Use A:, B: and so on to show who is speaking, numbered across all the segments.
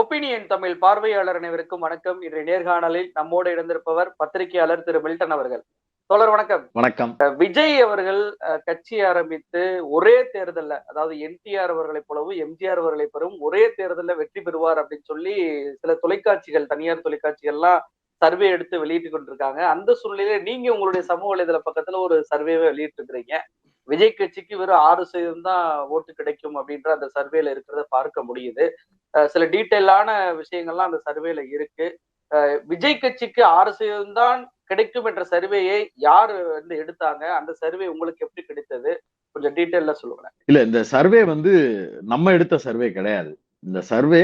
A: Opinion Tamil பார்வையாளர் அனைவருக்கும் வணக்கம். இன்றைய நேர்காணலில் நம்மோடு இருந்திருப்பவர் பத்திரிகையாளர் திரு மில்டன் அவர்கள். தோழர் வணக்கம்.
B: வணக்கம்.
A: விஜய் அவர்கள் கட்சி ஆரம்பித்து ஒரே தேர்தல்ல அதாவது என்டிஆர் அவர்களைப் போலவும் எம்ஜிஆர் அவர்களை பெறும் ஒரே தேர்தல்ல வெற்றி பெறுவார் அப்படின்னு சொல்லி சில தொலைக்காட்சிகள் தனியார் தொலைக்காட்சிகள்லாம் சர்வே எடுத்து வெளியிட்டு கொண்டிருக்காங்க. அந்த சூழ்நிலையில நீங்க உங்களுடைய சமூக வலைதள பக்கத்துல ஒரு சர்வேவை வெளியிட்டு இருக்கிறீங்க விஜய் கட்சிக்கு வெறும் ஆறு சதவீதம் தான் ஓட்டு கிடைக்கும் அப்படின்ற அந்த சர்வேல இருக்கிறத பார்க்க முடியுது. சில டீட்டெயிலான விஷயங்கள்லாம் அந்த சர்வேல இருக்கு. விஜய் கட்சிக்கு ஆறு சதவீதம் தான் கிடைக்கும் என்ற சர்வேயை யார் வந்து எடுத்தாங்க? அந்த சர்வே உங்களுக்கு எப்படி கிடைத்தது? கொஞ்சம் டீட்டெயில சொல்லுங்க
B: இல்ல இந்த சர்வே வந்து நம்ம எடுத்த சர்வே கிடையாது. இந்த சர்வே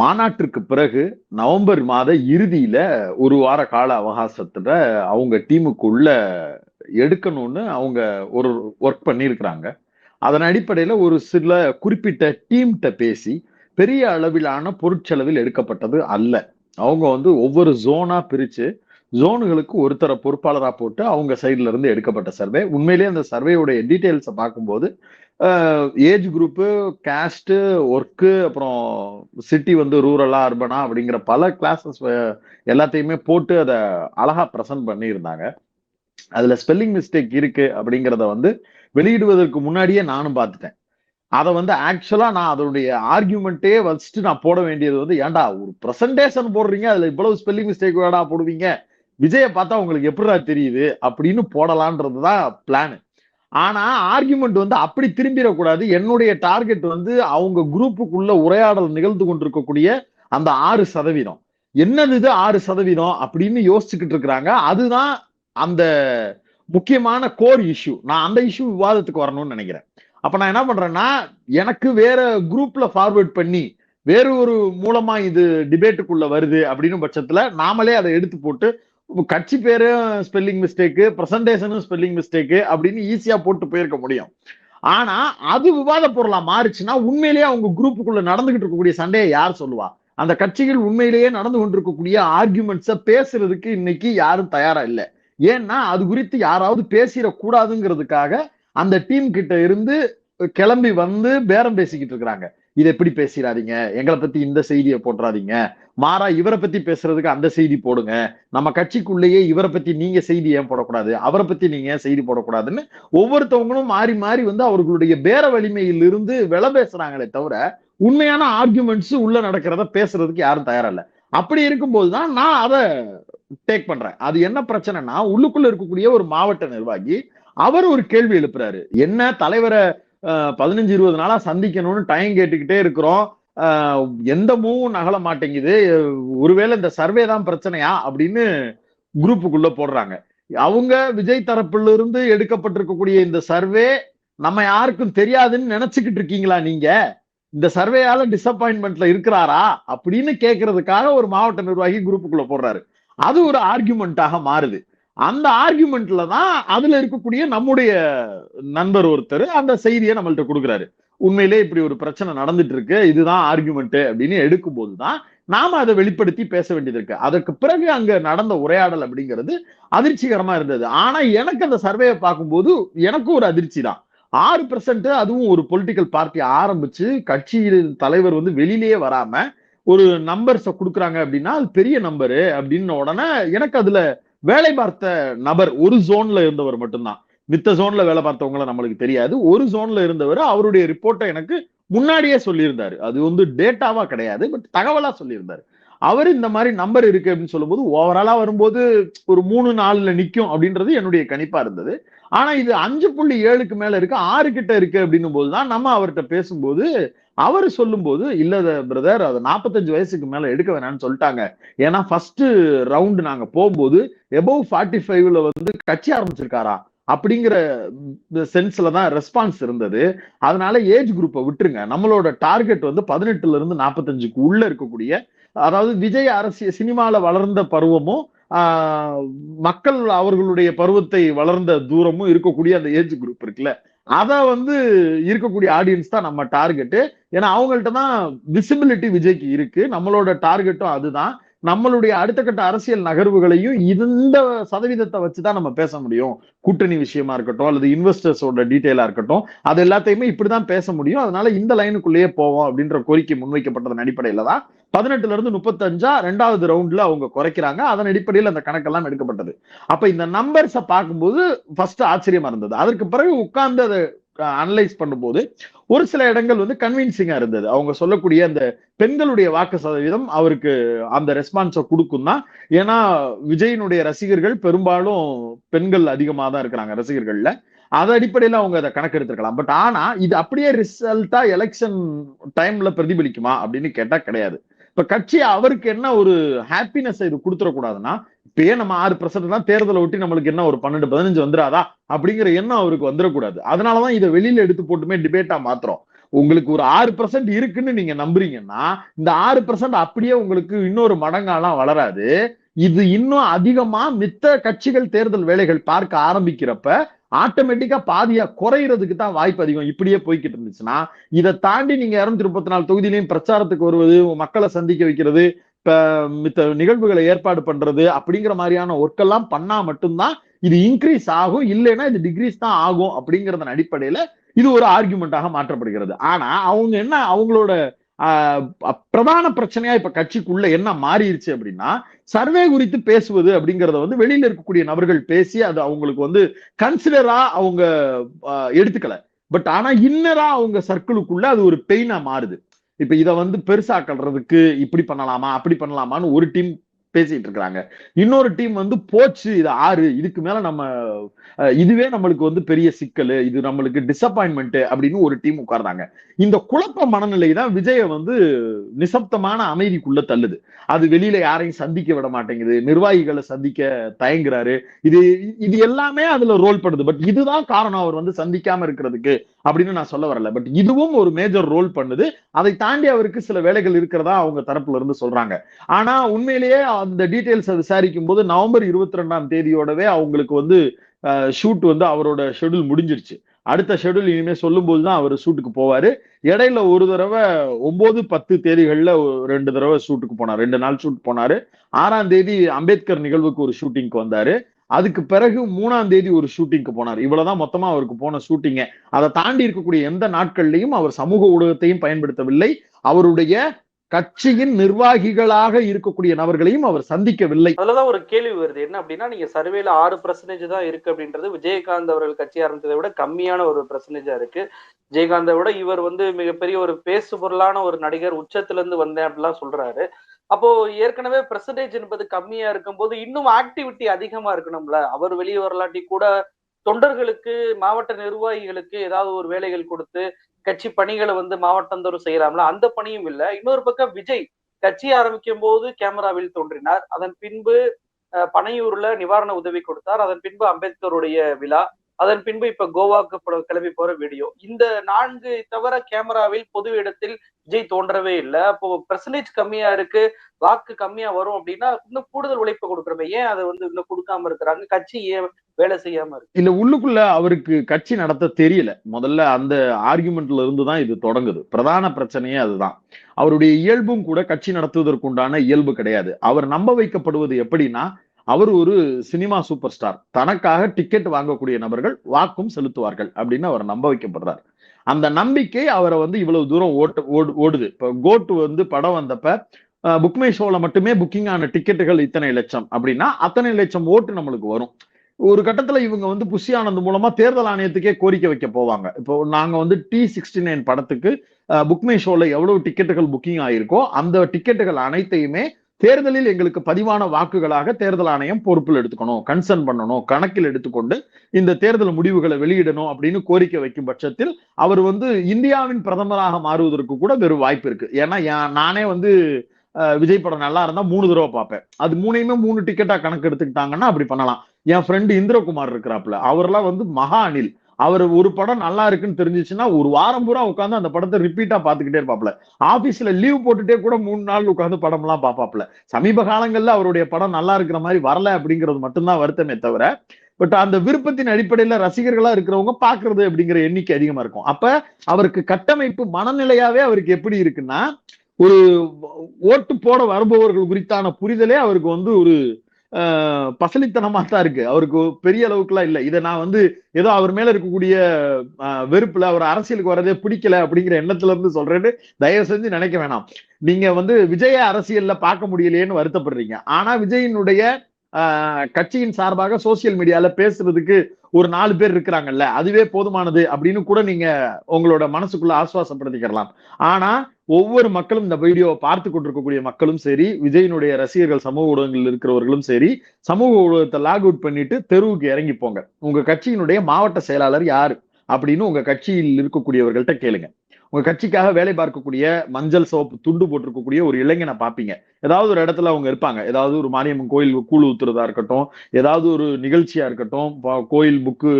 B: மாநாட்டிற்கு பிறகு நவம்பர் மாத இறுதியில ஒரு வார கால அவகாசத்துல அவங்க டீமுக்குள்ள எடுக்கணும்னு அவங்க ஒரு ஒர்க் பண்ணியிருக்கிறாங்க. அதன் அடிப்படையில் ஒரு சில குறிப்பிட்ட டீம்கிட்ட பேசி பெரிய அளவிலான பொருட்செலவில் எடுக்கப்பட்டது அல்ல. அவங்க வந்து ஒவ்வொரு ஜோனாக பிரித்து ஜோனுகளுக்கு ஒருத்தரை பொறுப்பாளராக போட்டு அவங்க சைட்ல இருந்து எடுக்கப்பட்ட சர்வே உண்மையிலேயே அந்த சர்வேயோடைய டீட்டெயில்ஸை பார்க்கும்போது ஏஜ் குரூப்பு கேஸ்ட்டு ஒர்க்கு அப்புறம் சிட்டி வந்து ரூரலா அர்பனா அப்படிங்கிற பல கிளாஸஸ் எல்லாத்தையுமே போட்டு அதை அழகா ப்ரெசென்ட் பண்ணியிருந்தாங்க. அதுல ஸ்பெல்லிங் மிஸ்டேக் இருக்கு அப்படிங்கிறத வந்து வெளியிடுவதற்கு முன்னாடியே நானும் பார்த்துட்டேன். அதை வந்து ஆக்சுவலா நான் அதனுடைய ஆர்கியூமெண்ட்டே வச்சுட்டு நான் போட வேண்டியது வந்து ஏன்டா ஒரு ப்ரெசன்டேஷன் போடுறீங்க அதுல இவ்வளவு ஸ்பெல்லிங் மிஸ்டேக் வேடா போடுவீங்க. விஜயை பார்த்தா உங்களுக்கு எப்படிடா தெரியுது அப்படின்னு போடலான்றது தான் பிளானு ஆனா ஆர்கியூமெண்ட் வந்து அப்படி திரும்பிடக்கூடாது. என்னுடைய டார்கெட் வந்து அவங்க குரூப்புக்குள்ள உரையாடல் நிகழ்ந்து கொண்டிருக்கக்கூடிய அந்த ஆறு சதவீதம். என்னது இது ஆறு சதவீதம் அப்படின்னு யோசிச்சுக்கிட்டு இருக்கிறாங்க. அதுதான் அந்த முக்கியமான கோர் இஷ்யூ நான் அந்த இஷ்யூ விவாதத்துக்கு வரணும்னு நினைக்கிறேன். அப்ப நான் என்ன பண்றேன்னா எனக்கு வேற குரூப்ல ஃபார்வர்ட் பண்ணி வேறு ஒரு மூலமா இது டிபேட்டுக்குள்ள வருது அப்படின்னு பட்சத்துல நாமளே அதை எடுத்து போட்டு கட்சி பேரும் ஸ்பெல்லிங் மிஸ்டேக்கு பிரசன்டேஷனும் ஸ்பெல்லிங் மிஸ்டேக்கு அப்படின்னு ஈஸியா போட்டு போயிருக்க முடியும். ஆனா அது விவாத பொருளா மாறுச்சுன்னா உண்மையிலேயே அவங்க குரூப்புக்குள்ள நடந்துகிட்டு இருக்கக்கூடிய சண்டையை யார் சொல்லுவா? அந்த கட்சிகள் உண்மையிலேயே நடந்து கொண்டிருக்கக்கூடிய ஆர்குமெண்ட்ஸை பேசுறதுக்கு இன்னைக்கு யாரும் தயாரா இல்லை. ஏன்னா அது குறித்து யாராவது பேசிடக்கூடாதுங்கிறதுக்காக அந்த டீம் கிட்ட இருந்து கிளம்பி வந்து பேரம் பேசிக்கிட்டு இருக்கிறாங்க. இதை எப்படி பேசிடாதீங்க? எங்களை பத்தி இந்த செய்தியை போட்டுறாதீங்க மாறா இவரை பத்தி பேசுறதுக்கு அந்த செய்தி போடுங்க. நம்ம கட்சிக்குள்ளேயே இவரை பத்தி நீங்க செய்தி ஏன் போடக்கூடாது? அவரை பத்தி நீங்க ஏன் செய்தி போடக்கூடாதுன்னு ஒவ்வொருத்தவங்களும் மாறி மாறி வந்து அவர்களுடைய பேர வலிமையிலிருந்து வில பேசுறாங்களே தவிர உண்மையான ஆர்குமெண்ட்ஸ் உள்ள நடக்கிறத பேசுறதுக்கு யாரும் தயாரில்லை. அப்படி இருக்கும்போது தான் நான் அதை டேக் பண்றேன். அது என்ன பிரச்சனைனா உள்ளுக்குள்ள இருக்கக்கூடிய ஒரு மாவட்ட நிர்வாகி அவர் ஒரு கேள்வி எழுப்புறாரு. என்ன தலைவரை பதினஞ்சு இருபது நாளா சந்திக்கணும்னு டைம் கேட்டுக்கிட்டே இருக்கிறோம். எந்த மூவும் நகல மாட்டேங்குது. ஒருவேளை இந்த சர்வே தான் பிரச்சனையா அப்படின்னு குரூப்புக்குள்ள போடுறாங்க. அவங்க விஜய் தரப்புல இருந்து எடுக்கப்பட்டிருக்கக்கூடிய இந்த சர்வே நம்ம யாருக்கும் தெரியாதுன்னு நினைச்சுக்கிட்டு இருக்கீங்களா நீங்க? இந்த சர்வேயால டிசப்பாயின்மெண்ட்ல இருக்கிறாரா அப்படின்னு கேட்கறதுக்காக ஒரு மாவட்ட நிர்வாகி குரூப்புக்குள்ள போடுறாரு. அது ஒரு ஆர்குமெண்ட்டாக மாறுது. அந்த ஆர்குமெண்ட்ல தான் அதுல இருக்கக்கூடிய நம்முடைய நண்பர் ஒருத்தர் அந்த செய்தியை நம்மள்ட்ட கொடுக்குறாரு. உண்மையிலே இப்படி ஒரு பிரச்சனை நடந்துட்டு இருக்கு இதுதான் ஆர்குமெண்ட் அப்படின்னு எடுக்கும்போது தான் நாம அதை வெளிப்படுத்தி பேச வேண்டியது இருக்கு. அதற்கு பிறகு அங்க நடந்த உரையாடல் அப்படிங்கிறது அதிர்ச்சிகரமா இருந்தது. ஆனா எனக்கு அந்த சர்வேயை பார்க்கும்போது எனக்கும் ஒரு அதிர்ச்சி தான். ஆறு பெர்சன்ட் அதுவும் ஒரு பொலிட்டிக்கல் பார்ட்டி ஆரம்பிச்சு கட்சியின் தலைவர் வந்து வெளியிலேயே வராம ஒரு நம்பர்ஸை கொடுக்குறாங்க அப்படின்னா அது பெரிய நம்பரு அப்படின்ன உடனே எனக்கு அதுல வேலை பார்த்த நபர் ஒரு ஜோன்ல இருந்தவர் மட்டும்தான். மித்த ஜோன்ல வேலை பார்த்தவங்கள நம்மளுக்கு தெரியாது. ஒரு ஜோன்ல இருந்தவர் அவருடைய ரிப்போர்ட்டை எனக்கு முன்னாடியே சொல்லியிருந்தாரு. அது வந்து டேட்டாவா கிடையாது பட் தகவலா சொல்லியிருந்தாரு. அவர் இந்த மாதிரி நம்பர் இருக்கு அப்படின்னு சொல்லும்போது ஓவராலா வரும்போது ஒரு மூணு நாலுல நிக்கும் அப்படின்றது என்னுடைய கணிப்பா இருந்தது. ஆனா இது அஞ்சு புள்ளி ஏழுக்கு மேல இருக்கு ஆறு கிட்ட இருக்கு அப்படின்னும் போதுதான் நம்ம அவர்கிட்ட பேசும்போது அவர் சொல்லும்போது இல்ல பிரதர் அது நாற்பத்தஞ்சு வயசுக்கு மேல எடுக்க வேணாம்னு சொல்லிட்டாங்க. ஏன்னா ஃபர்ஸ்ட் ரவுண்ட் நாங்க போகும்போது எபவ் ஃபார்ட்டி ஃபைவ்ல வந்து கட்சி ஆரம்பிச்சிருக்காரா? அப்படிங்கிற சென்ஸ்ல தான் ரெஸ்பான்ஸ் இருந்தது. அதனால ஏஜ் குரூப்பை விட்டுருங்க. நம்மளோட டார்கெட் வந்து பதினெட்டுல இருந்து நாற்பத்தஞ்சுக்கு உள்ள இருக்கக்கூடிய அதாவது விஜய் அரசியல் சினிமால வளர்ந்த பருவமும் மக்கள் அவர்களுடைய பருவத்தை வளர்ந்த தூரமும் இருக்கக்கூடிய அந்த ஏஜ் குரூப் இருக்குல்ல. அதை வந்து இருக்கக்கூடிய ஆடியன்ஸ் தான் நம்ம டார்கெட்டு ஏன்னா அவங்கள்ட்ட தான் விசிபிலிட்டி விஜய்க்கு இருக்கு. நம்மளோட டார்கெட்டும் அதுதான். நம்மளுடைய அடுத்த கட்ட அரசியல் நகர்வுகளையும் இந்த சதவீதத்தை வச்சுதான் நம்ம பேச முடியும். கூட்டணி விஷயமா இருக்கட்டும் அல்லது இன்வெஸ்டர்ஸோட டீட்டெயிலா இருக்கட்டும் அது எல்லாத்தையுமே இப்படிதான் பேச முடியும். அதனால இந்த லைனுக்குள்ளேயே போவோம் அப்படின்ற கோரிக்கை முன்வைக்கப்பட்டதன் அடிப்படையில தான் பதினெட்டுல இருந்து முப்பத்தஞ்சா ரெண்டாவது ரவுண்ட்ல அவங்க குறைக்கிறாங்க. அதன் அடிப்படையில் அந்த கணக்கெல்லாம் எடுக்கப்பட்டது. அப்ப இந்த நம்பர்ஸை பார்க்கும்போது ஃபர்ஸ்ட் ஆச்சரியமா இருந்தது. அதற்கு பிறகு உட்கார்ந்து அதை அனலைஸ் பண்ணும்போது ஒரு சில இடங்கள் வந்து கன்வின்சிங்கா இருந்தது. அவங்க சொல்லக்கூடிய அந்த பெண்களுடைய வாக்கு சதவீதம் அவருக்கு அந்த ரெஸ்பான்ஸை கொடுக்கும் தான். ஏன்னா விஜயினுடைய ரசிகர்கள் பெரும்பாலும் பெண்கள் அதிகமாக தான் இருக்கிறாங்க ரசிகர்கள்ல. அது அடிப்படையில அவங்க அதை கணக்கெடுத்திருக்கலாம். பட் ஆனா இது அப்படியே ரிசல்ட்டா எலெக்ஷன் டைம்ல பிரதிபலிக்குமா அப்படின்னு கேட்டா கிடையாது. இப்ப கட்சி அவருக்கு என்ன ஒரு ஹாப்பினஸ் இது கொடுத்துடக்கூடாதுன்னா இப்பயே நம்ம ஆறு பர்சன்ட் தான் தேர்தலை ஒட்டி நம்மளுக்கு என்ன ஒரு பன்னெண்டு பதினஞ்சு வந்துடாதா? அப்படிங்கிற எண்ணம் அவருக்கு வந்துடக்கூடாது. அதனாலதான் இதை வெளியில எடுத்து போட்டுமே டிபேட்டா மாத்திரம் உங்களுக்கு ஒரு ஆறு பர்சன்ட் இருக்குன்னு நீங்க நம்புறீங்கன்னா இந்த ஆறு பர்சன்ட் அப்படியே உங்களுக்கு இன்னொரு மடங்காலாம் வளராது. இது இன்னும் அதிகமா மித்த கட்சிகள் தேர்தல் வேலைகள் பார்க்க ஆரம்பிக்கிறப்ப ஆட்டோமேட்டிக்கா பாதியா குறையிறதுக்கு தான் வாய்ப்பு அதிகம். இப்படியே போய்கிட்டு இருந்துச்சுன்னா இதை தாண்டி நீங்க இருநூத்தி முப்பத்தி நாலு தொகுதியிலையும் பிரச்சாரத்துக்கு வருவது மக்களை சந்திக்க வைக்கிறது இப்ப மித்த நிகழ்வுகளை ஏற்பாடு பண்றது அப்படிங்கிற மாதிரியான ஒர்க் எல்லாம் பண்ணா மட்டும்தான் இது இன்க்ரீஸ் ஆகும். இல்லைன்னா இது டிக்ரீஸ் தான் ஆகும் அப்படிங்கறதன் அடிப்படையில இது ஒரு ஆர்குமெண்டாக மாற்றப்படுகிறது. ஆனா அவங்க என்ன அவங்களோட பிரதான பிரச்சனையா இப்ப கட்சிக்குள்ள என்ன மாறிடுச்சு அப்படின்னா சர்வே குறித்து பேசுவது அப்படிங்கறத வந்து வெளியில இருக்கக்கூடிய நபர்கள் பேசி அது அவங்களுக்கு வந்து கன்சிடரா அவங்க எடுத்துக்கல. பட் ஆனா இன்னரா அவங்க சர்க்கிளுக்குள்ள அது ஒரு பெயினா மாறுது. இப்ப இதை வந்து பெருசாக்கல்றதுக்கு இப்படி பண்ணலாமா அப்படி பண்ணலாமான்னு ஒரு டீம் பேசிட்டு இருக்கிறாங்க. இன்னொரு டீம் வந்து போச்சு இது ஆறு இதுக்கு மேல நம்ம இதுவே நம்மளுக்கு வந்து பெரிய சிக்கல் இது நம்மளுக்கு டிசப்பாயின்மெண்ட் அப்படின்னு ஒரு டீம் உட்கார்ந்தாங்க. இந்த குழப்ப மனநிலை தான் விஜய வந்து நிசப்தமான அமைதிக்குள்ள தள்ளுது. அது வெளியில யாரையும் சந்திக்க விட மாட்டேங்குது. நிர்வாகிகளை சந்திக்க தயங்குறாரு. இது இது எல்லாமே அதுல ரோல் படுது. பட் இதுதான் காரணம் அவர் வந்து சந்திக்காம இருக்கிறதுக்கு அப்படின்னு நான் சொல்ல வரல. பட் இதுவும் ஒரு மேஜர் ரோல் பண்ணுது. அதை தாண்டி அவருக்கு சில வேலைகள் இருக்கிறதா அவங்க தரப்புல இருந்து சொல்றாங்க. ஆனா உண்மையிலேயே அந்த டீட்டெயில்ஸ் விசாரிக்கும் போது நவம்பர் இருபத்தி ரெண்டாம் தேதியோடவே அவங்களுக்கு வந்து ஷூட் வந்து அவரோட ஷெடியூல் முடிஞ்சிருச்சு. அடுத்த ஷெடியூல் இனிமே சொல்லும் போதுதான் அவர் ஷூட்டுக்கு போவார். இடையில ஒரு தடவை ஒன்பது பத்து தேதிகளில் ரெண்டு தடவை ஷூட்டுக்கு போனார். ரெண்டு நாள் ஷூட் போனாரு. ஆறாம் தேதி அம்பேத்கர் நிகழ்வுக்கு ஒரு ஷூட்டிங்க்கு வந்தார். அதுக்கு பிறகு மூணாம் தேதி ஒரு ஷூட்டிங்க்கு போனார். இவ்வளவுதான் மொத்தமா அவருக்கு போன ஷூட்டிங்க அதை தாண்டி இருக்கக்கூடிய எந்த நாட்கள்லையும் அவர் சமூக ஊடகத்தையும் பயன்படுத்தவில்லை. அவருடைய கட்சியின் நிர்வாகிகளாக இருக்கக்கூடிய நபர்களையும் அவர் சந்திக்கவில்லை.
A: அதுலதான் ஒரு கேள்வி வருது. என்ன அப்படின்னா நீங்க சர்வேல ஆறு பர்சன்டேஜ் தான் இருக்கு அப்படின்றது விஜயகாந்த் அவர்கள் கட்சி ஆரம்பித்ததை விட கம்மியான ஒரு பர்சன்டேஜா இருக்கு. விஜயகாந்தை விட இவர் வந்து மிகப்பெரிய ஒரு பேசு பொருளான ஒரு நடிகர் உச்சத்துல இருந்து வந்தேன் அப்படிலாம் சொல்றாரு. அப்போ ஏற்கனவே பெர்சன்டேஜ் என்பது கம்மியா இருக்கும்போது இன்னும் ஆக்டிவிட்டி அதிகமா இருக்கணும்ல? அவர் வெளியே வரலாட்டி கூட தொண்டர்களுக்கு மாவட்ட நிர்வாகிகளுக்கு ஏதாவது ஒரு வேலைகள் கொடுத்து கட்சி பணிகளை வந்து மாவட்டந்தோறும் செய்யலாம்ல அந்த பணியும் இல்லை. இன்னொரு பக்கம் விஜய் கட்சி ஆரம்பிக்கும் போது கேமராவில் தோன்றினார். அதன் பின்பு பனையூர்ல நிவாரண உதவி கொடுத்தார். அதன் பின்பு அம்பேத்கருடைய விழா. அதன் பின்பு இப்ப கோவாக்கு கிளம்பி போற வீடியோ இந்த நான்கு தவிர கேமராவில் பொது இடத்தில் விஜய் தோன்றவே இல்லை. அப்போ பெர்சன்டேஜ் கம்மியா இருக்கு. வாக்கு கம்மியா வரும் அப்படின்னா இன்னும் கூடுதல் உழைப்பு கொடுக்குறோமே ஏன் அதை வந்து இன்னும் கொடுக்காம இருக்கிறாங்க? கட்சி ஏன் வேலை செய்யாம இருக்கு?
B: இல்ல உள்ளுக்குள்ள அவருக்கு கட்சி நடத்த தெரியல. முதல்ல அந்த ஆர்குமெண்ட்ல இருந்து தான் இது தொடங்குது. பிரதான பிரச்சனையே அதுதான். அவருடைய இயல்பும் கூட கட்சி நடத்துவதற்குண்டான இயல்பு கிடையாது. அவர் நம்ப வைக்கப்படுவது எப்படின்னா அவர் ஒரு சினிமா சூப்பர் ஸ்டார். தனக்காக டிக்கெட் வாங்கக்கூடிய நபர்கள் வாக்கும் செலுத்துவார்கள் அப்படின்னு அவர் நம்ப வைக்கப்படுறார். அந்த நம்பிக்கை அவரை வந்து இவ்வளவு தூரம் ஓட்டு ஓடு ஓடுது. இப்போ கோட்டு வந்து படம் வந்தப்ப புக்மை ஷோவில் மட்டுமே புக்கிங் ஆன டிக்கெட்டுகள் இத்தனை லட்சம் அப்படின்னா அத்தனை லட்சம் ஓட்டு நம்மளுக்கு வரும். ஒரு கட்டத்துல இவங்க வந்து புஷி ஆனந்த் மூலமா தேர்தல் ஆணையத்துக்கே கோரிக்கை வைக்க போவாங்க. இப்போ நாங்க வந்து டி சிக்ஸ்டி நைன் படத்துக்கு புக்மை ஷோல எவ்வளவு டிக்கெட்டுகள் புக்கிங் ஆயிருக்கோ அந்த டிக்கெட்டுகள் அனைத்தையுமே தேர்தலில் எங்களுக்கு பதிவான வாக்குகளாக தேர்தல் ஆணையம் பொறுப்பில் எடுத்துக்கணும் கன்சர்ன் பண்ணணும் கணக்கில் எடுத்துக்கொண்டு இந்த தேர்தல் முடிவுகளை வெளியிடணும் அப்படின்னு கோரிக்கை வைக்கும் பட்சத்தில் அவர் வந்து இந்தியாவின் பிரதமராக மாறுவதற்கு கூட வெறும் வாய்ப்பு இருக்கு. ஏன்னா நானே வந்து விஜய் படம் நல்லா இருந்தா மூணு தடவை பார்ப்பேன். அது மூணையுமே மூணு டிக்கெட்டா கணக்கு எடுத்துக்கிட்டாங்கன்னா அப்படி பண்ணலாம். என் ஃப்ரெண்டு இந்திரகுமார் இருக்கிறாப்புல. அவர்லாம் வந்து மகா அணில். அவர் ஒரு படம் நல்லா இருக்குன்னு தெரிஞ்சிச்சுன்னா ஒரு வாரம் பூரா உட்காந்து அந்த படத்தை ரிப்பீட்டா பாத்துக்கிட்டே இருப்பாப்ல. ஆபீஸ்ல லீவ் போட்டுட்டே கூட மூணு நாள் உட்காந்து படம் எல்லாம் பாப்பாப்ல சமீப காலங்கள்ல அவருடைய படம் நல்லா இருக்கிற மாதிரி வரல அப்படிங்கிறது மட்டும்தான் வருத்தமே தவிர பட் அந்த விருப்பத்தின் அடிப்படையில ரசிகர்களா இருக்கிறவங்க பாக்குறது அப்படிங்கிற எண்ணிக்கை அதிகமா இருக்கும். அப்ப அவருக்கு கட்டமைப்பு மனநிலையாவே அவருக்கு எப்படி இருக்குன்னா ஒரு ஓட்டு போட வருபவர்கள் குறித்தான புரிதலே அவருக்கு வந்து ஒரு பசலித்தனமா தான் இருக்கு. அவருக்கு பெரிய அளவுக்குலாம் இல்லை. இதை நான் வந்து ஏதோ அவர் மேல இருக்கக்கூடிய வெறுப்புல அவர் அரசியலுக்கு வரதே பிடிக்கல அப்படிங்கிற எண்ணத்துல இருந்து சொல்றேன்னு தயவு செஞ்சு நினைக்க வேணாம். நீங்க வந்து விஜய அரசியல்ல பார்க்க முடியலையேன்னு வருத்தப்படுறீங்க. ஆனா விஜயினுடைய கட்சியின் சார்பாக சோசியல் மீடியால பேசுறதுக்கு ஒரு நாலு பேர் இருக்கிறாங்கல்ல அதுவே போதுமானது அப்படின்னு கூட நீங்க உங்களோட மனசுக்குள்ள ஆசுவாசப்படுத்திக்கலாம் ஆனா ஒவ்வொரு மக்களும் இந்த வீடியோவை பார்த்து கொண்டிருக்கக்கூடிய மக்களும் சரி விஜயினுடைய ரசிகர்கள் சமூக ஊடகங்களில் இருக்கிறவர்களும் சரி சமூக ஊடகத்தை லாக் அவுட் பண்ணிட்டு தெருவுக்கு இறங்கி போங்க. உங்க கட்சியினுடைய மாவட்ட செயலாளர் யாரு? அப்படின்னு உங்க கட்சியில் இருக்கக்கூடியவர்கள்ட்ட கேளுங்க. உங்க கட்சிக்காக வேலை பார்க்கக்கூடிய மஞ்சள் சோப்பு துண்டு போட்டிருக்கக்கூடிய ஒரு இளைஞனை பார்ப்பீங்க. ஏதாவது ஒரு இடத்துல அவங்க இருப்பாங்க. ஏதாவது ஒரு மாரியம்மன் கோயில் கூழ் ஊத்துறதா இருக்கட்டும் ஏதாவது ஒரு நிகழ்ச்சியா இருக்கட்டும் கோயில் புக்கு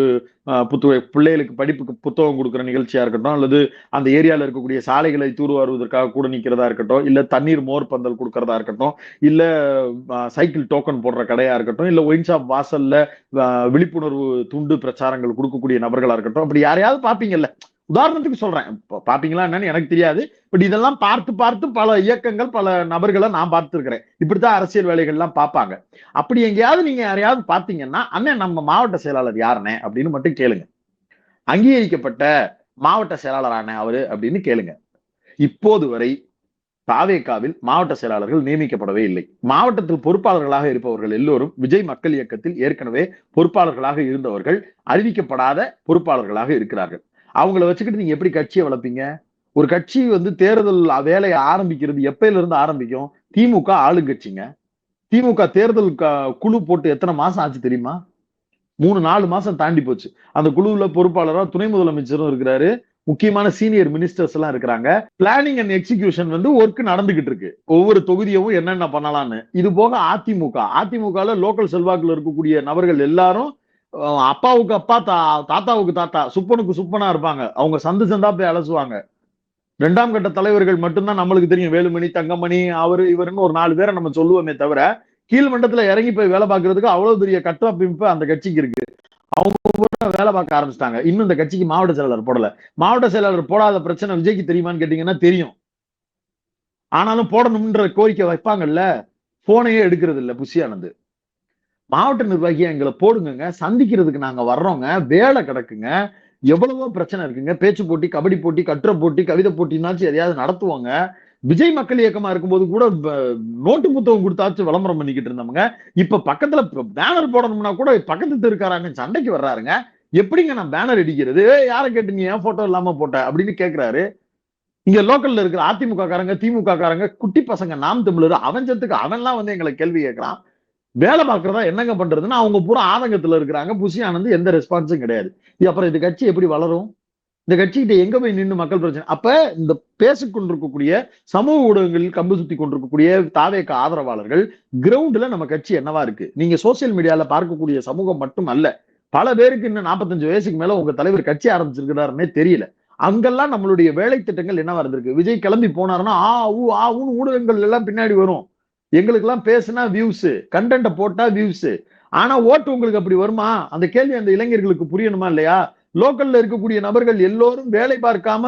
B: புத்தக பிள்ளைகளுக்கு படிப்புக்கு புத்தகம் கொடுக்குற நிகழ்ச்சியா இருக்கட்டும் அல்லது அந்த ஏரியால இருக்கக்கூடிய சாலைகளை தூர்வாருவதற்காக கூட நிற்கிறதா இருக்கட்டும் இல்ல தண்ணீர் மோர் பந்தல் கொடுக்கறதா இருக்கட்டும் இல்ல சைக்கிள் டோக்கன் போடுற கடையா இருக்கட்டும் இல்ல ஒயின் ஷாப் வாசல்ல விழிப்புணர்வு துண்டு பிரச்சாரங்கள் கொடுக்கக்கூடிய நபர்களா இருக்கட்டும் அப்படி யாரையாவது பாப்பீங்கல்ல உதாரணத்துக்கு சொல்றேன். பாப்பீங்களா என்னன்னு எனக்கு தெரியாது. பட் இதெல்லாம் பார்த்து பார்த்து பல இயக்கங்கள் பல நபர்களை நான் பார்த்துருக்கிறேன். இப்படித்தான் அரசியல் வேலைகள்லாம் பார்ப்பாங்க. அப்படி எங்கேயாவது நீங்க யாரையாவது பார்த்தீங்கன்னா அண்ணன் நம்ம மாவட்ட செயலாளர் யாருனே அப்படின்னு மட்டும் கேளுங்க. அங்கீகரிக்கப்பட்ட மாவட்ட செயலாளரான அவரு அப்படின்னு கேளுங்க. இப்போது வரை தாவேக்காவில் மாவட்ட செயலாளர்கள் நியமிக்கப்படவே இல்லை. மாவட்டத்தில் பொறுப்பாளர்களாக இருப்பவர்கள் எல்லோரும் விஜய் மக்கள் இயக்கத்தில் ஏற்கனவே பொறுப்பாளர்களாக இருந்தவர்கள் அறிவிக்கப்படாத பொறுப்பாளர்களாக இருக்கிறார்கள். அவங்கள வச்சுக்கிட்டு நீங்க எப்படி கட்சியை வளர்ப்பீங்க? ஒரு கட்சி வந்து தேர்தல் வேலையை ஆரம்பிக்கிறது எப்பையில இருந்து ஆரம்பிக்கும்? திமுக ஆளுங்கட்சிங்க. திமுக தேர்தல் குழு போட்டு எத்தனை மாசம் ஆச்சு தெரியுமா? மூணு நாலு மாசம் தாண்டி போச்சு. அந்த குழுவுல பொறுப்பாளரா துணை முதலமைச்சரும் இருக்கிறாரு. முக்கியமான சீனியர் மினிஸ்டர்ஸ் எல்லாம் இருக்கிறாங்க. பிளானிங் அண்ட் எக்ஸிகியூஷன் வந்து ஒர்க் நடந்துகிட்டு இருக்கு. ஒவ்வொரு தொகுதியவும் என்னென்ன பண்ணலாம்னு. இது போக அதிமுக. அதிமுக லோக்கல் செல்வாக்குல இருக்கக்கூடிய நபர்கள் எல்லாரும் அப்பாவுக்கு அப்பா தா தாத்தாவுக்கு தாத்தா சுப்பனுக்கு சுப்பனா இருப்பாங்க. அவங்க சந்து சந்தா போய் அலசுவாங்க. ரெண்டாம் கட்ட தலைவர்கள் மட்டும்தான் நம்மளுக்கு தெரியும். வேலுமணி தங்கமணி அவரு இவருன்னு ஒரு நாலு பேரை நம்ம சொல்லுவோமே தவிர கீழ்மண்டத்துல இறங்கி போய் வேலை பார்க்கறதுக்கு அவ்வளவு பெரிய கட்டமைப்பு அந்த கட்சிக்கு இருக்கு. அவங்க வேலை பார்க்க ஆரம்பிச்சிட்டாங்க. இன்னும் இந்த கட்சிக்கு மாவட்ட செயலாளர் போடல. மாவட்ட செயலாளர் போடாத பிரச்சனை விஜய்க்கு தெரியுமான்னு கேட்டீங்கன்னா தெரியும். ஆனாலும் போடணும்ன்ற கோரிக்கை வைப்பாங்கல்ல? போனையே எடுக்கிறது இல்ல புஷியானது. மாவட்ட நிர்வாகி எங்களை போடுங்க சந்திக்கிறதுக்கு நாங்க வர்றோங்க. வேலை கிடக்குங்க. எவ்வளவோ பிரச்சனை இருக்குங்க. பேச்சு போட்டி கபடி போட்டி கட்டுரை போட்டி கவிதை போட்டினாச்சும் எதையாவது நடத்துவாங்க. விஜய் மக்கள் இயக்கமா இருக்கும்போது கூட நோட்டு புத்தகம் கொடுத்தாச்சும் விளம்பரம் பண்ணிக்கிட்டு இருந்தவங்க இப்ப பக்கத்துல பேனர் போடணும்னா கூட பக்கத்து தெருக்காராங்க சண்டைக்கு வர்றாருங்க. எப்படிங்க நான் பேனர் அடிக்கிறது யாரை கேட்டு நீ ஏன் போட்டோ இல்லாம போட்ட? அப்படின்னு கேக்குறாரு. இங்க லோக்கல்ல இருக்கிற அதிமுக காரங்க திமுக காரங்க குட்டி பசங்க நாம் தமிழர் அவஞ்சத்துக்கு அவன்லாம் வந்து எங்களை கேள்வி கேட்கறான். வேலை பார்க்கறதா என்னங்க பண்றதுன்னா அவங்க பூரா ஆதங்கத்துல இருக்கிறாங்க. புஷி ஆனந்த் எந்த ரெஸ்பான்ஸும் கிடையாது. இது அப்புறம் இந்த கட்சி எப்படி வளரும்? இந்த கட்சிகிட்ட எங்க போய் நின்று மக்கள் பிரச்சனை? அப்ப இந்த பேசிக்கொண்டிருக்கக்கூடிய சமூக ஊடகங்களில் கம்பு சுத்தி கொண்டிருக்கக்கூடிய தாவேக்க ஆதரவாளர்கள் கிரவுண்ட்ல நம்ம கட்சி என்னவா இருக்கு? நீங்க சோசியல் மீடியால பார்க்கக்கூடிய சமூகம் மட்டும் அல்ல. பல பேருக்கு இன்னும் 45 வயசுக்கு மேல உங்க தலைவர் கட்சி ஆரம்பிச்சிருக்கிறாருன்னே தெரியல. அங்கெல்லாம் நம்மளுடைய வேலை திட்டங்கள் என்னவா இருந்திருக்கு? விஜய் கிளம்பி போனாருன்னா ஆ ஊ ஆ ஊன்னு ஊடகங்கள் எல்லாம் பின்னாடி வரும். எங்களுக்கெல்லாம் பேசுனா வியூஸ் கண்டென்ட்டை போட்டா வியூஸ் ஆனா ஓட்டு உங்களுக்கு அப்படி வருமா? அந்த கேள்வி அந்த இளைஞர்களுக்கு புரியணுமா இல்லையா? லோக்கல்ல இருக்கக்கூடிய நபர்கள் எல்லோரும் வேலை பார்க்காம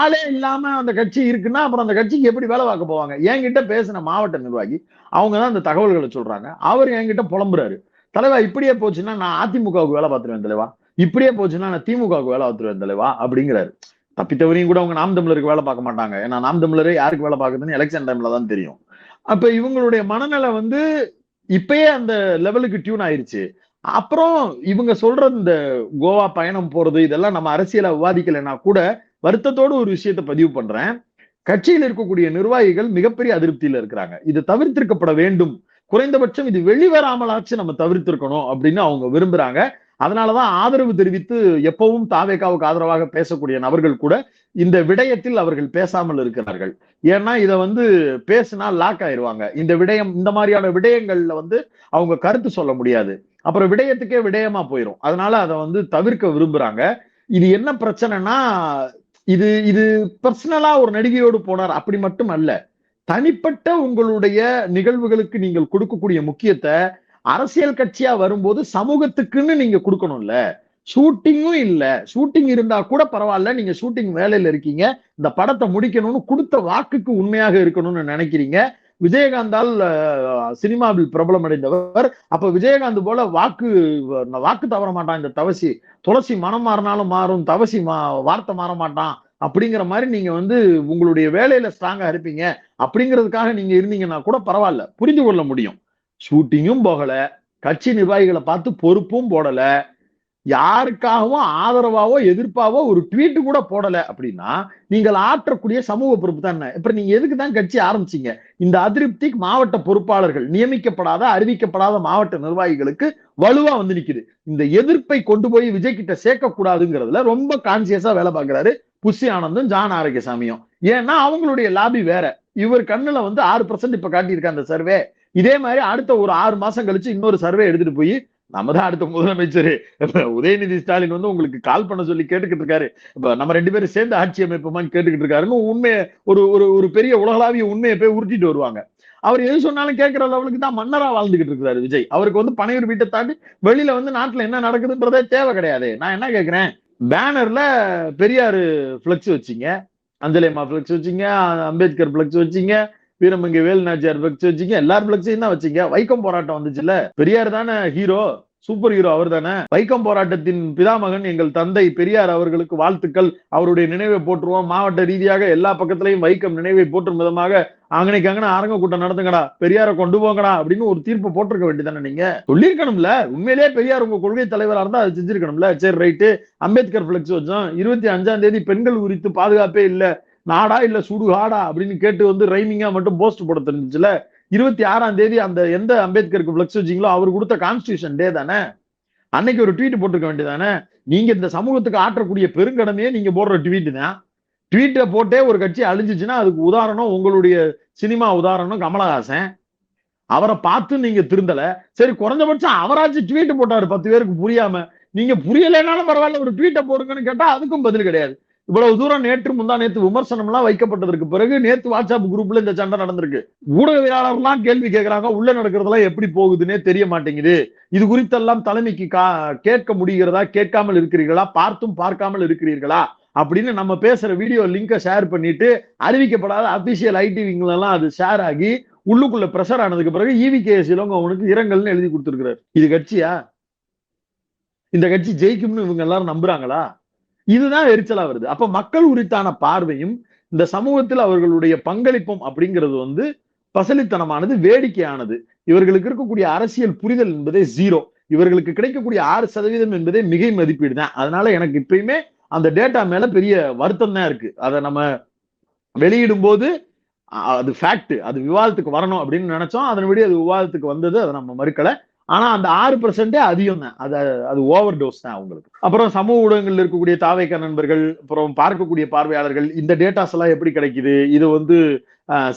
B: ஆளே இல்லாம அந்த கட்சி இருக்குன்னா அப்புறம் அந்த கட்சிக்கு எப்படி வேலை பார்க்க போவாங்க? என்கிட்ட பேசின மாவட்ட நிர்வாகி அவங்க தான் அந்த தகவல்களை சொல்றாங்க. அவர் என்கிட்ட புலம்புறாரு. தலைவா இப்படியே போச்சுன்னா நான் அதிமுகவுக்கு வேலை பார்த்துருவேன் தலைவா. இப்படியே போச்சுன்னா நான் திமுகவுக்கு வேலை பார்த்துருவேன் தலைவா அப்படிங்கிறாரு. தப்பித்தவரையும் கூட அவங்க நாம் தமிழருக்கு வேலை பார்க்க மாட்டாங்க. ஏன்னா நாம் தமிழரே யாருக்கு வேலை பார்க்குதுன்னு எலெக்ஷன் டைம்ல தான் தெரியும். அப்ப இவங்களுடைய மனநிலை வந்து இப்பயே அந்த லெவலுக்கு டியூன் ஆயிருச்சு. அப்புறம் இவங்க சொல்ற இந்த கோவா பயணம் போறது இதெல்லாம் நம்ம அரசியல விவாதிக்கலைன்னா கூட வருத்தத்தோடு ஒரு விஷயத்த பதிவு பண்றேன். கட்சியில் இருக்கக்கூடிய நிர்வாகிகள் மிகப்பெரிய அதிருப்தியில இருக்கிறாங்க. இது தவிர்த்திருக்கப்பட வேண்டும். குறைந்தபட்சம் இது வெளிவராமலாச்சு நம்ம தவிர்த்திருக்கணும் அப்படின்னு அவங்க விரும்புறாங்க. அதனாலதான் ஆதரவு தெரிவித்து எப்பவும் தாவேக்காவுக்கு ஆதரவாக பேசக்கூடிய நபர்கள் கூட இந்த விடயத்தில் அவர்கள் பேசாமல் இருக்கிறார்கள். ஏன்னா இதை வந்து பேசினா லாக் ஆயிடுவாங்க இந்த விடயம் இந்த மாதிரியான விடயங்கள்ல வந்து அவங்க கருத்து சொல்ல முடியாது. அப்புறம் விடயத்துக்கே விடயமா போயிடும் அதனால அதை வந்து தவிர்க்க விரும்புறாங்க. இது என்ன பிரச்சனைனா இது இது பர்சனலா ஒரு நடிகையோடு போனார். அப்படி மட்டும் அல்ல தனிப்பட்ட உங்களுடைய நிகழ்வுகளுக்கு நீங்கள் கொடுக்கக்கூடிய முக்கியத்தை அரசியல் கட்சியா வரும்போது சமூகத்துக்குன்னு நீங்க கொடுக்கணும்ல. ஷூட்டிங்கும் இல்ல. ஷூட்டிங் இருந்தா கூட பரவாயில்ல. நீங்க ஷூட்டிங் வேலையில இருக்கீங்க. இந்த படத்தை முடிக்கணும்னு கொடுத்த வாக்குக்கு உண்மையாக இருக்கணும்னு நினைக்கிறீங்க. விஜயகாந்தால் சினிமாவில் பிரபலம் அடைந்தவர் அப்ப விஜயகாந்த் போல வாக்கு வாக்கு தவற மாட்டான். இந்த தவசி துளசி மனம் மாறினாலும் மாறும். தவசி மா வார்த்தை மாற மாட்டான். அப்படிங்கிற மாதிரி நீங்க வந்து உங்களுடைய வேலையில ஸ்ட்ராங்கா இருப்பீங்க. அப்படிங்கிறதுக்காக நீங்க இருந்தீங்கன்னா கூட பரவாயில்ல. புரிந்து கொள்ள முடியும். ஷூட்டிங்கும் போகல கட்சி நிர்வாகிகளை பார்த்து பொறுப்பும் போடல யாருக்காகவும் ஆதரவாவோ எதிர்ப்பாவோ ஒரு ட்வீட் கூட போடல அப்படின்னா நீங்கள் ஆற்றக்கூடிய சமூக பொறுப்பு தான் என்ன? இப்ப நீங்க எதுக்கு தான் கட்சி ஆரம்பிச்சீங்க? இந்த அதிருப்தி மாவட்ட பொறுப்பாளர்கள் நியமிக்கப்படாத அறிவிக்கப்படாத மாவட்ட நிர்வாகிகளுக்கு வலுவா வந்து நிக்குது. இந்த எதிர்ப்பை கொண்டு போய் விஜய் கிட்ட சேர்க்க கூடாதுங்கிறதுல ரொம்ப கான்சியஸா வேலை பார்க்கிறாரு புஷி ஆனந்தும் ஜான் ஆரோக்கியசாமியும். ஏன்னா அவங்களுடைய லாபி வேற. இவர் கண்ணுல வந்து ஆறு பர்சன்ட் இப்ப காட்டியிருக்க அந்த சர்வே இதே மாதிரி அடுத்த ஒரு ஆறு மாசம் கழிச்சு இன்னொரு சர்வே எடுத்துட்டு போய் நம்ம தான் அடுத்த முதலமைச்சர். உதயநிதி ஸ்டாலின் வந்து உங்களுக்கு கால் பண்ண சொல்லி கேட்டுக்கிட்டு இருக்காரு. இப்ப நம்ம ரெண்டு பேரும் சேர்ந்து ஆட்சி அமைப்போமான்னு கேட்டுக்கிட்டு இருக்காருன்னு உண்மையை ஒரு ஒரு ஒரு பெரிய உலகளாவிய உண்மையை போய் உருட்டிட்டு வருவாங்க. அவர் எது சொன்னாலும் கேட்கிற லெவலுக்கு தான் மன்னரா வாழ்ந்துகிட்டு இருக்கிறாரு விஜய். அவருக்கு வந்து பனையூர் வீட்டை தாண்டி வெளியில வந்து நாட்டுல என்ன நடக்குதுன்றதே தேவை கிடையாது. நான் என்ன கேட்கிறேன்? பேனர்ல பெரியாரு பிளக்ஸ் வச்சீங்க. அஞ்சலியம்மா பிளக்ஸ் வச்சீங்க அம்பேத்கர் பிளக்ஸ் வச்சீங்க. வீரமங்கி வேல் நாச்சியார் பிளக்ஸ் வச்சீங்க எல்லாரும் பிளக்ஸையும் தான் வச்சீங்க. வைக்கம் போராட்டம் வந்துச்சுல்ல? பெரியார் தானே ஹீரோ சூப்பர் ஹீரோ அவர் தானே? வைக்கம் போராட்டத்தின் பிதாமகன் எங்கள் தந்தை பெரியார் அவர்களுக்கு வாழ்த்துக்கள். அவருடைய நினைவை போற்றுவோம். மாவட்ட ரீதியாக எல்லா பக்கத்திலையும் வைக்கம் நினைவை போற்றும் விதமாக அங்கனைக்கு அங்கன அரங்க கூட்டம் நடத்துங்கடா. பெரியாரை கொண்டு போங்கடா அப்படின்னு ஒரு தீர்ப்பு போட்டிருக்க வேண்டியதானே நீங்க? சொல்லியிருக்கணும்ல. உண்மையிலேயே பெரியார் உங்க கொள்கை தலைவரா இருந்தா அதை செஞ்சிருக்கணும்ல. சரி ரைட்டு அம்பேத்கர் பிளெக்ஸ் வச்சோம் இருபத்தி அஞ்சாம் தேதி பெண்கள் உரித்து பாதுகாப்பே இல்ல. நாடா இல்ல சுடுகாடா அப்படின்னு கேட்டு வந்து ரைமிங்கா மட்டும் போஸ்ட் போட தெரிஞ்சுல இருபத்தி ஆறாம் தேதி அந்த எந்த அம்பேத்கருக்கு பிளக்ஸ் வச்சிங்களோ அவர் கொடுத்த கான்ஸ்டியூஷன் டே தானே? அன்னைக்கு ஒரு ட்வீட் போட்டிருக்க வேண்டியதானே? நீங்க இந்த சமூகத்துக்கு ஆற்றக்கூடிய பெருங்கடமையே நீங்க போடுற ட்வீட் தான். ட்வீட்டை போட்டே ஒரு கட்சி அழிஞ்சிச்சுன்னா அதுக்கு உதாரணம் உங்களுடைய சினிமா உதாரணம் கமலஹாசன். அவரை பார்த்து நீங்க திருந்தல. சரி குறைஞ்சபட்சம் அவராச்சும் ட்வீட் போட்டாரு பத்து பேருக்கு புரியாம. நீங்க புரியலைனாலும் பரவாயில்ல ஒரு ட்வீட்டை போடுங்கன்னு கேட்டா அதுக்கும் பதில் கிடையாது. இவ்வளவு தூரம் நேற்று முந்தா நேற்று விமர்சனம் எல்லாம் வைக்கப்பட்டதற்கு பிறகு நேற்று வாட்ஸ்அப் குரூப்ல இந்த சண்டை நடந்திருக்கு. ஊடகவியலாளர்லாம் கேள்வி கேட்கறாங்க உள்ள நடக்கிறதெல்லாம் எப்படி போகுதுன்னே தெரிய மாட்டேங்குது. இது குறித்தெல்லாம் தலைமைக்கு கா கேட்க முடிகிறதா கேட்காமல் இருக்கிறீர்களா பார்த்தும் பார்க்காமல் இருக்கிறீர்களா அப்படின்னு நம்ம பேசுற வீடியோ லிங்கை ஷேர் பண்ணிட்டு அறிவிக்கப்படாத அபிஷியல் ஐடி அது ஷேர் ஆகி உள்ளுக்குள்ள பிரஷர் ஆனதுக்கு பிறகு E இவி கே அவனுக்கு இரங்கல்னு எழுதி கொடுத்திருக்கிறார். இது கட்சியா? இந்த கட்சி ஜெயிக்கும்னு இவங்க எல்லாரும் நம்புறாங்களா? இதுதான் எரிச்சலா வருது. அப்ப மக்கள் உரித்தான பார்வையும் இந்த சமூகத்தில் அவர்களுடைய பங்களிப்பும் அப்படிங்கிறது வந்து பசலித்தனமானது வேடிக்கையானது. இவர்களுக்கு இருக்கக்கூடிய அரசியல் புரிதல் என்பதே ஜீரோ இவர்களுக்கு கிடைக்கக்கூடிய ஆறு சதவீதம் என்பதே மிகை மதிப்பீடு தான். அதனால எனக்கு இப்பயுமே அந்த டேட்டா மேல பெரிய வருத்தம் தான் இருக்கு. அதை நம்ம வெளியிடும் போது அது ஃபேக்ட் அது விவாதத்துக்கு வரணும் அப்படின்னு நினைச்சோம். அதன்படி அது விவாதத்துக்கு வந்தது அதை நம்ம மறுக்கலை. ஆனா அந்த ஆறு பெர்சென்டே அதிகம் தான். அது அது ஓவர் டோஸ் தான் அவங்களுக்கு. அப்புறம் சமூக ஊடகங்கள்ல இருக்கக்கூடிய தாவைக்க நண்பர்கள் அப்புறம் பார்க்கக்கூடிய பார்வையாளர்கள் இந்த டேட்டாஸ் எல்லாம் எப்படி கிடைக்குது? இது வந்து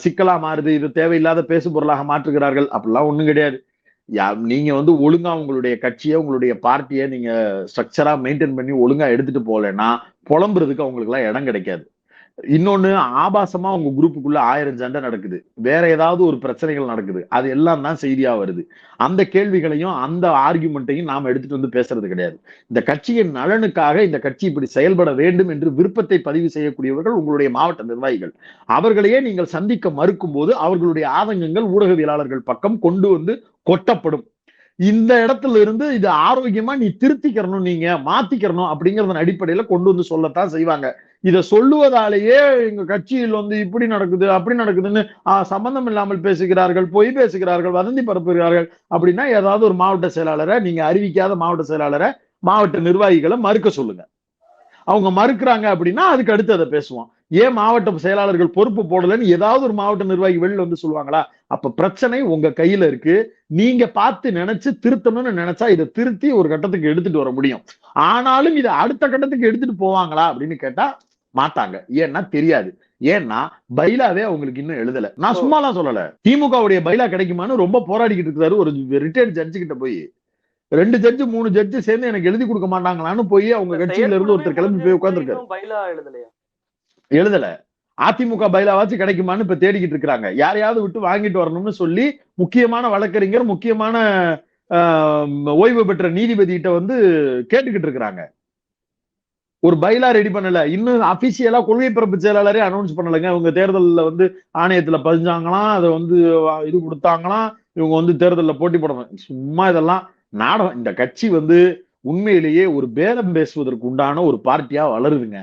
B: சிக்கலா மாறுது. இது தேவையில்லாத பேசு பொருளாக மாற்றுகிறார்கள். அப்படிலாம் ஒண்ணும் கிடையாது. நீங்க வந்து ஒழுங்கா உங்களுடைய கட்சியை உங்களுடைய பார்ட்டியை நீங்க ஸ்ட்ரக்சரா மெயின்டைன் பண்ணி ஒழுங்கா எடுத்துட்டு போகலன்னா புலம்புறதுக்கு அவங்களுக்கு எல்லாம் இடம் கிடைக்காது. இன்னொன்னு ஆபாசமா உங்க குரூப்புக்குள்ள ஆயிரம் சண்டை நடக்குது. வேற ஏதாவது ஒரு பிரச்சனைகள் நடக்குது. அது எல்லாம் தான் செய்தியா வருது. அந்த கேள்விகளையும் அந்த ஆர்குமெண்ட்டையும் நாம எடுத்துட்டு வந்து பேசுறது கிடையாது. இந்த கட்சியின் நலனுக்காக இந்த கட்சி இப்படி செயல்பட வேண்டும் என்று விருப்பத்தை பதிவு செய்யக்கூடியவர்கள் உங்களுடைய மாவட்ட நிர்வாகிகள். அவர்களையே நீங்கள் சந்திக்க மறுக்கும் போது அவர்களுடைய ஆதங்கங்கள் ஊடகவியலாளர்கள் பக்கம் கொண்டு வந்து கொட்டப்படும். இந்த இடத்துல இருந்து இது ஆரோக்கியமா நீ திருத்திக்கிறணும் நீங்க மாத்திக்கிறணும் அப்படிங்கறதன் அடிப்படையில கொண்டு வந்து சொல்லத்தான் செய்வாங்க. இத சொல்லுவதாலேயே எங்க கட்சியில் வந்து இப்படி நடக்குது அப்படி நடக்குதுன்னு ஆஹ், சம்பந்தம் இல்லாமல் பேசுகிறார்கள் பொய் பேசுகிறார்கள் வதந்தி பரப்புகிறார்கள் அப்படின்னா ஏதாவது ஒரு மாவட்ட செயலாளரை நீங்க அறிவிக்காத மாவட்ட செயலாளரை மாவட்ட நிர்வாகிகளை மறுக்க சொல்லுங்க. அவங்க மறுக்கிறாங்க அப்படின்னா அதுக்கு அடுத்து அதை பேசுவோம். ஏன் மாவட்ட செயலாளர்கள் பொறுப்பு போடலைன்னு ஏதாவது ஒரு மாவட்ட நிர்வாகி வெளியில் வந்து சொல்லுவாங்களா? அப்ப பிரச்சனை உங்க கையில இருக்கு. நீங்க பார்த்து நினைச்சு திருத்தணும்னு நினைச்சா இதை திருத்தி ஒரு கட்டத்துக்கு எடுத்துட்டு வர முடியும். ஆனாலும் இதை அடுத்த கட்டத்துக்கு எடுத்துட்டு போவாங்களா அப்படின்னு கேட்டா மாட்டாங்க. ஏன்னா தெரியாது. ஏன்னா பைலாவே அவங்களுக்கு இன்னும் எழுதல. நான் சும்மாலாம் சொல்லல. திமுகவுடைய பைலா கிடைக்குமான்னு ரொம்ப போராடிக்கிட்டு இருக்காரு ஒரு ரிட்டையர்ட் ஜட்ஜு கிட்ட போய். ரெண்டு ஜட்ஜு மூணு ஜட்ஜு சேர்ந்து எனக்கு எழுதி கொடுக்க மாட்டாங்களான்னு போய் அவங்க கட்சியில இருந்து ஒருத்தர் கிளம்பி போய் உட்காந்துருக்காரு எழுதல. அதிமுக பைலாவாச்சும் கிடைக்குமான்னு இப்ப தேடிக்கிட்டு இருக்கிறாங்க. யாரையாவது விட்டு வாங்கிட்டு வரணும்னு சொல்லி முக்கியமான வழக்கறிஞர் முக்கியமான ஓய்வு பெற்ற நீதிபதி கிட்ட வந்து கேட்டுக்கிட்டு இருக்கிறாங்க. ஒரு பைலா ரெடி பண்ணல. இன்னும் அபிஷியலா கொள்கை பிறப்பு செயலாளரே அனௌன்ஸ் பண்ணலைங்க. இவங்க தேர்தலில் வந்து ஆணையத்துல பதிஞ்சாங்களாம் அதை வந்து இது கொடுத்தாங்களாம் இவங்க வந்து தேர்தலில் போட்டி போடணும். சும்மா இதெல்லாம் நாடகம். இந்த கட்சி வந்து உண்மையிலேயே ஒரு பேரம் பேசுவதற்கு உண்டான ஒரு பார்ட்டியா வளருதுங்க.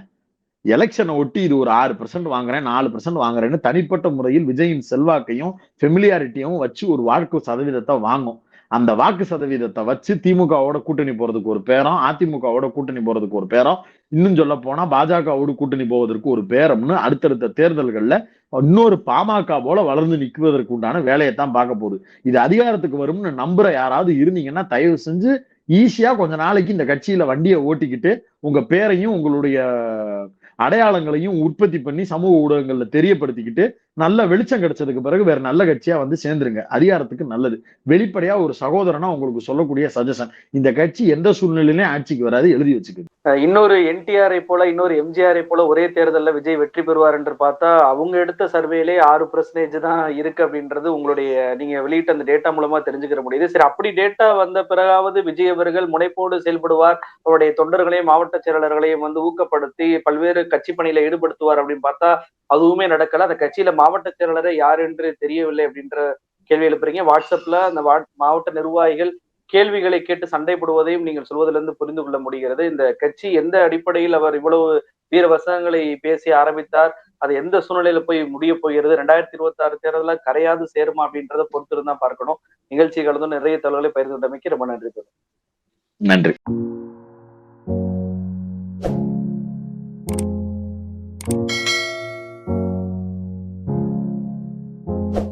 B: எலெக்ஷனை ஒட்டி இது ஒரு ஆறு பர்சன்ட் வாங்குறேன் நாலு பர்சன்ட் வாங்குறேன்னு தனிப்பட்ட முறையில் விஜயின் செல்வாக்கையும் ஃபெமிலியாரிட்டியும் வச்சு ஒரு வாக்கு சதவீதத்தை வாங்கும். அந்த வாக்கு சதவீதத்தை வச்சு திமுகவோட கூட்டணி போறதுக்கு ஒரு பேரம் அதிமுகவோட கூட்டணி போறதுக்கு ஒரு பேரம் இன்னும் சொல்ல போனா பாஜகவோடு கூட்டணி போவதற்கு ஒரு பேரம்னு அடுத்தடுத்த தேர்தல்கள்ல இன்னொரு பாமக போல வளர்ந்து நிக்குவதற்கு உண்டான வேலையை தான் பார்க்க போகுது. இது அதிகாரத்துக்கு வரும்னு நம்புற யாராவது இருந்தீங்கன்னா தயவு செஞ்சு ஈஸியா கொஞ்ச நாளைக்கு இந்த கட்சியில வண்டியை ஓட்டிக்கிட்டு உங்க பேரையும் உங்களுடைய அடையாளங்களையும் உற்பத்தி பண்ணி சமூக ஊடகங்கள்ல தெரியப்படுத்திக்கிட்டு நல்ல வெளிச்சம் கிடைச்சதுக்கு பிறகு வேற நல்ல கட்சியா வந்து சேர்ந்துருங்க. அதிகாரத்துக்கு நல்லது. வெளிப்படையா ஒரு சகோதரனா உங்களுக்கு சொல்லக்கூடிய சஜஷன் இந்த கட்சி எந்த சூழ்நிலையிலும் ஆட்சிக்கு வராது எழுதி வச்சுக்கோங்க.
A: இன்னொரு என்டிஆரை போல இன்னொரு எம்ஜிஆரை போல ஒரே தேர்தல்ல விஜய் வெற்றி பெறுவார் என்று பார்த்தா அவங்க எடுத்த சர்வேலே ஆறு பர்சன்டேஜ் தான் இருக்கு அப்படின்றது உங்களுடைய நீங்க வெளியிட்ட அந்த டேட்டா மூலமா தெரிஞ்சுக்கிற முடியுது. சரி அப்படி டேட்டா வந்த பிறகாவது விஜய் அவர்கள் முனைப்போடு செயல்படுவார் அவருடைய தொண்டர்களையும் மாவட்ட செயலாளர்களையும் வந்து ஊக்கப்படுத்தி பல்வேறு கட்சி பணியில ஈடுபடுத்துவார் அப்படின்னு பார்த்தா அதுவுமே நடக்கல. அந்த கட்சியில மாவட்ட செயலாளரை யார் என்று தெரியவில்லை அப்படின்ற கேள்வி எழுப்புறீங்க. வாட்ஸ்அப்ல அந்த மாவட்ட நிர்வாகிகள் கேள்விகளை கேட்டு சண்டை போடுவதையும் நீங்கள் சொல்வதிலிருந்து புரிந்து கொள்ள முடிகிறது. இந்த கட்சி எந்த அடிப்படையில் அவர் இவ்வளவு வீர வசனங்களை பேசி ஆரம்பித்தார் அது எந்த சூழ்நிலையில போய் முடிய போகிறது ரெண்டாயிரத்தி இருபத்தி ஆறு தேர்தல கரையாது சேருமா அப்படின்றத பொறுத்திருந்தான் பார்க்கணும். நிகழ்ச்சி கலந்து நிறைய தகவல்களை பகிர்ந்து ரொம்ப நன்றி
B: நன்றி.